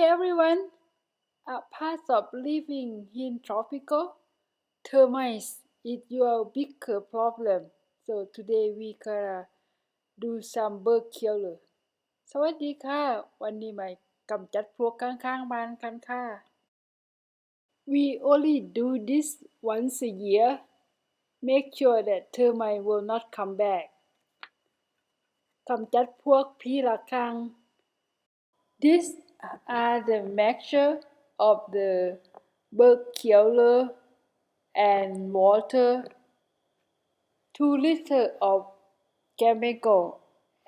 everyone. A part of living in tropical termites is your bigger problem. So today we gonna do some bug killer. สวัสดีค่ะ วันนี้มากำจัดพวกข้างๆบ้านกันค่ะ We only do this once a year. Make sure that termite will not come back. กำจัดพวกผีละคัง These are the mixture of the killer and water. 2 liter of chemical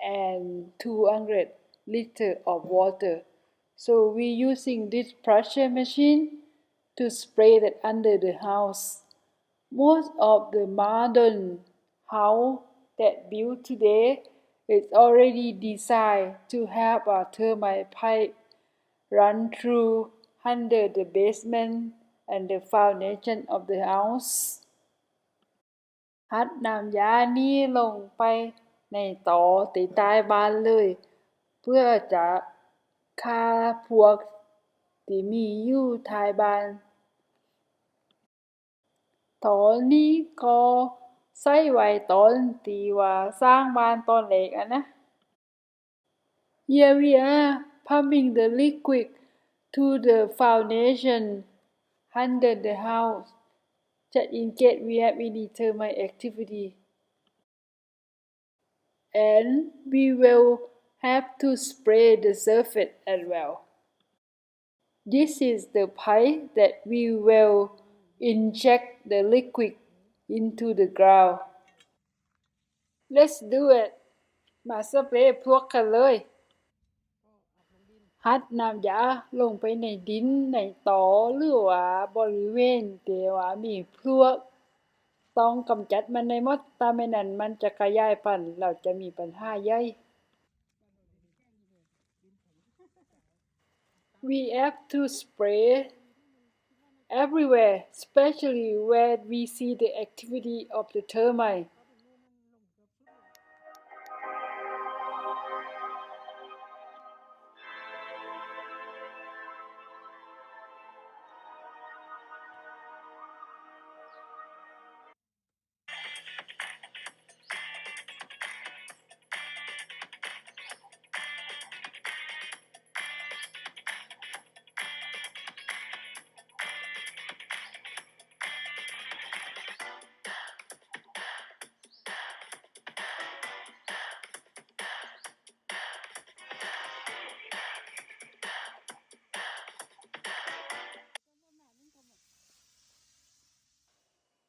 and 200 liter of water. So we're using this pressure machine to spray that under the house. Most of the modern house that built today is already designed to have a termite pipe run through under the basement and the foundation of the house. ฮัดน้ำยานี้ลงไปในต่อติดใต้บ้านเลย เพื่อจะฆ่าพวกที่มีอยู่ท้ายบ้านตอนนี้ก็ใส่ไว้ตอนที่ว่าสร้างบ้านตอนแรกอะนะ Here we are pumping the liquid to the foundation under the house just in case we have any termite activity. And we will have to spray the surface as well. This is the pipe that we will inject the liquid into the ground. Let's do it มาสเปรย์พวกกันเลย ฮัดน้ำยาลงไปในดิน ในตอหรือว่าบริเวณที่ว่ามีพวก ต้องกำจัดมันในมดถ้าไม่นั้นมันจะขยายพันธุ์เราจะมีปัญหาใหญ่ We have to spray everywhere, especially where we see the activity of the termite.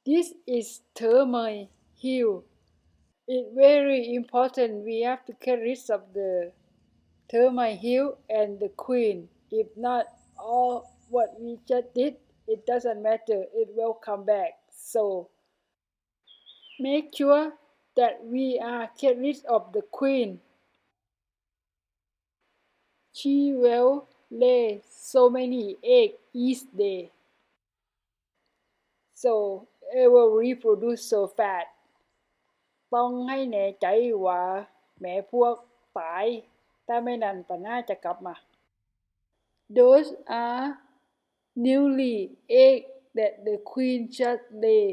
This is termite hill. It's very important we have to get rid of the termite hill and the queen. If not, all what we just did, it doesn't matter. It will come back. So make sure that we are get rid of the queen. She will lay so many eggs each day. So it will reproduce so fast ต้องให้แน่ใจว่า แม่พวกตายถ้าไม่นันปัญหาจะกลับมา Those are newly egg that the queen just lay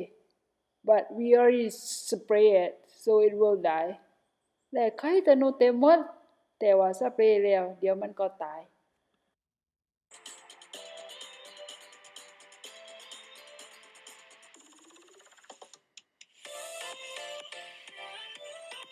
but we already spray it so it will die และไข่ธนูเต็มหมด แต่ว่าสเปรย์แล้ว เดี๋ยวมันก็ตาย